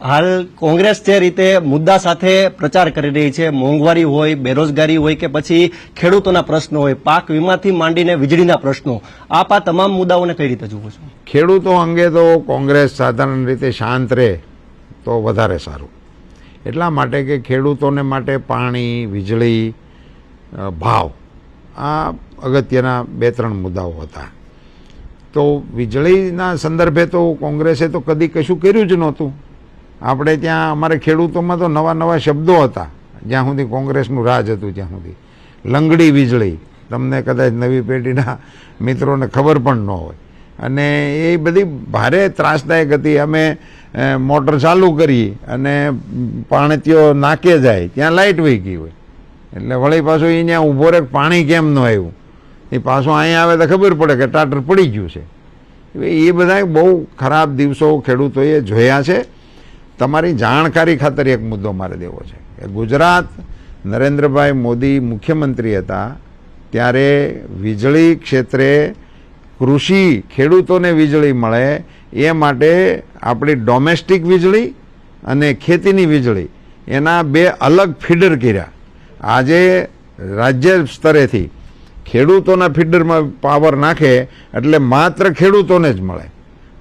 હાલ કોંગ્રેસ જે રીતે મુદ્દા સાથે પ્રચાર કરી રહી છે, મોંઘવારી હોય, બેરોજગારી હોય કે પછી ખેડૂતોના પ્રશ્નો હોય, પાક વીમાથી માંડીને વીજળીના પ્રશ્નો, આપ આ તમામ મુદ્દાઓને કઈ રીતે જુઓ છો? ખેડૂતો અંગે તો કોંગ્રેસ સાધારણ રીતે શાંત રહે તો વધારે સારું. એટલા માટે કે ખેડૂતોને માટે પાણી, વીજળી ભાવ, આ અગત્યના બે ત્રણ મુદ્દાઓ હતા. તો વીજળીના સંદર્ભે તો કોંગ્રેસે તો કદી કશું કર્યું જ નહોતું. આપણે ત્યાં, અમારે ખેડૂતોમાં તો નવા નવા શબ્દો હતા. જ્યાં સુધી કોંગ્રેસનું રાજ હતું, ત્યાં સુધી. લંગડી વીજળી. તમને કદાચ નવી પેઢીના મિત્રોને ખબર પણ ન હોય. અને એ બધી ભારે ત્રાસદાયક હતી. અમે મોટર ચાલુ કરી અને પાણીતીઓ નાકે જાય, ત્યાં લાઇટ વહી ગઈ હોય. એટલે વળી પાછું એ ત્યાં ઊભો રહે પાણી કેમ ન આવ્યું? એ પાછું અહીંયા આવે તો ખબર પડે કે ટાટર પડી ગયું છે. એ બધા બહુ ખરાબ દિવસો ખેડૂતોએ જોયા છે. તમારી જાણકારી ખાતર એક મુદ્દો મારે દેવો છે કે ગુજરાત નરેન્દ્રભાઈ મોદી મુખ્યમંત્રી હતા, ત્યારે વીજળી ક્ષેત્રે કૃષિ ખેડૂતોને વીજળી મળે એ માટે આપણી ડોમેસ્ટિક વીજળી અને ખેતીની વીજળી એના બે અલગ ફીડર કર્યા. આજે રાજ્ય સ્તરેથી ખેડૂતોના ફીડરમાં પાવર નાખે એટલે માત્ર ખેડૂતોને જ મળે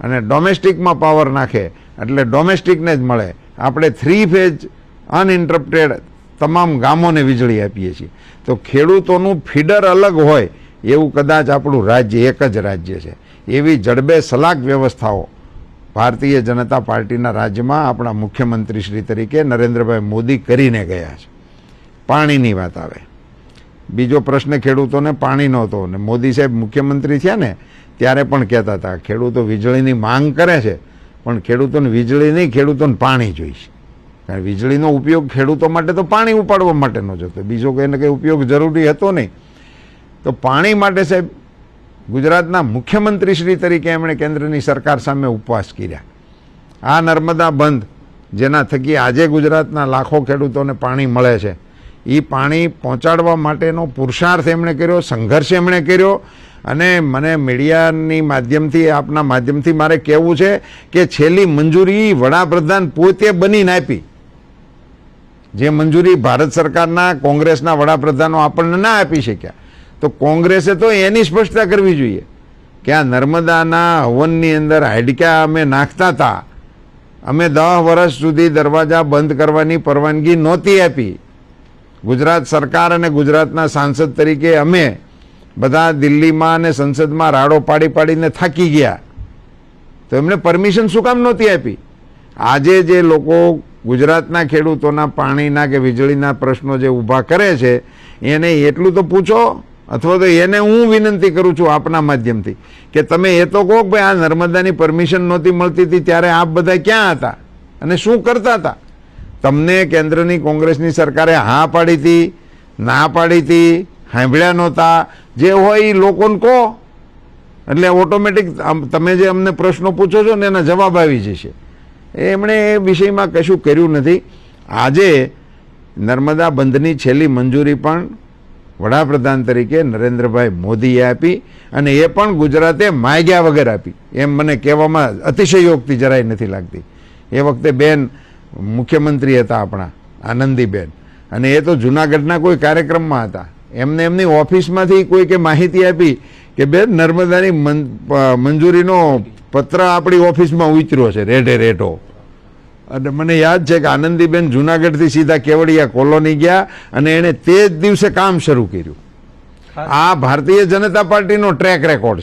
અને ડોમેસ્ટિકમાં પાવર નાખે એટલે ડોમેસ્ટિકને જ મળે. આપણે થ્રી ફેજ અનઇન્ટરપ્ટેડ તમામ ગામોને વીજળી આપીએ છીએ. તો ખેડૂતોનું ફીડર અલગ હોય, એવું કદાચ આપણું રાજ્ય એક જ રાજ્ય છે. એવી જડબે સલાક વ્યવસ્થાઓ ભારતીય જનતા પાર્ટીના રાજ્યમાં આપણા મુખ્યમંત્રી શ્રી તરીકે નરેન્દ્રભાઈ મોદી કરીને ગયા છે. પાણીની વાત આવે. બીજો પ્રશ્ન ખેડૂતોને પાણી નહોતો. અને મોદી સાહેબ મુખ્યમંત્રી થયા ને, ત્યારે પણ કહેતા હતા, ખેડૂતો વીજળીની માંગ કરે છે પણ ખેડૂતોને વીજળી નહીં, ખેડૂતોને પાણી જોઈશે. કારણ વીજળીનો ઉપયોગ ખેડૂતો માટે તો પાણી ઉપાડવા માટેનો જ હતો. બીજો કંઈ ને કંઈ ઉપયોગ જરૂરી હતો નહીં. તો પાણી માટે સાહેબ, ગુજરાતના મુખ્યમંત્રી શ્રી તરીકે એમણે કેન્દ્રની સરકાર સામે ઉપવાસ કર્યા. આ નર્મદા બંધ, જેના થકી આજે ગુજરાતના લાખો ખેડૂતોને પાણી મળે છે. એ પાણી પહોંચાડવા માટેનો પુરુષાર્થ એમણે કર્યો, સંઘર્ષ એમણે કર્યો. અને મને મીડિયાની માધ્યમથી, આપના માધ્યમથી મારે કહેવું છે કે છેલ્લી મંજૂરી વડાપ્રધાન પોતે બનીને આપી. જે મંજૂરી ભારત સરકારના કોંગ્રેસના વડાપ્રધાનો આપણને ના આપી શક્યા. તો કોંગ્રેસે તો એની સ્પષ્ટતા કરવી જોઈએ કે આ નર્મદાના હવનની અંદર હાડક્યા અમે નાખતા હતા. અમે દસ વર્ષ સુધી દરવાજા બંધ કરવાની પરવાનગી નહોતી આપી. ગુજરાત સરકાર અને ગુજરાતના સાંસદ તરીકે અમે બધા દિલ્હીમાં અને સંસદમાં રાડો પાડી પાડીને થાકી ગયા. તો એમણે પરમિશન શું કામ નહોતી આપી? આજે જે લોકો ગુજરાતના ખેડૂતોના પાણીના કે વીજળીના પ્રશ્નો જે ઊભા કરે છે, એને એટલું તો પૂછો, અથવા તો એને હું વિનંતી કરું છું આપના માધ્યમથી, કે તમે એ તો કહો કે ભાઈ આ નર્મદાની પરમિશન નહોતી મળતી હતી, ત્યારે આપ બધા ક્યાં હતા? અને શું કરતા હતા? તમને કેન્દ્રની કોંગ્રેસની સરકારે હા પાડી હતી, ના પાડી હતી, સાંભળ્યા નહોતા. જે હોય એ લોકોને કહો. એટલે ઓટોમેટિક તમે જે અમને પ્રશ્નો પૂછો છો ને એના જવાબ આવી જશે. એમણે એ વિષયમાં કશું કર્યું નથી. આજે નર્મદા બંધની છેલ્લી મંજૂરી પણ વડાપ્રધાન તરીકે નરેન્દ્રભાઈ મોદીએ આપી અને એ પણ ગુજરાતે માગ્યા વગર આપી. એમ મને કહેવામાં અતિશયોક્તિ જરાય નથી લાગતી. એ વખતે બેન મુખ્યમંત્રી હતા આપણા આનંદીબેન. અને એ તો જુનાગઢના કોઈ કાર્યક્રમમાં હતા. એમને એમની ઓફિસમાંથી કોઈ કે માહિતી આપી કે બેન નર્મદાની મંજૂરીનો પત્ર આપણી ઓફિસમાં ઉતર્યો છે રેઢે રેઢો. અને મને યાદ છે કે આનંદીબેન જુનાગઢથી સીધા કેવડિયા કોલોની ગયા અને એણે તે જ દિવસે કામ શરૂ કર્યું. આ ભારતીય જનતા પાર્ટીનો ટ્રેક રેકોર્ડ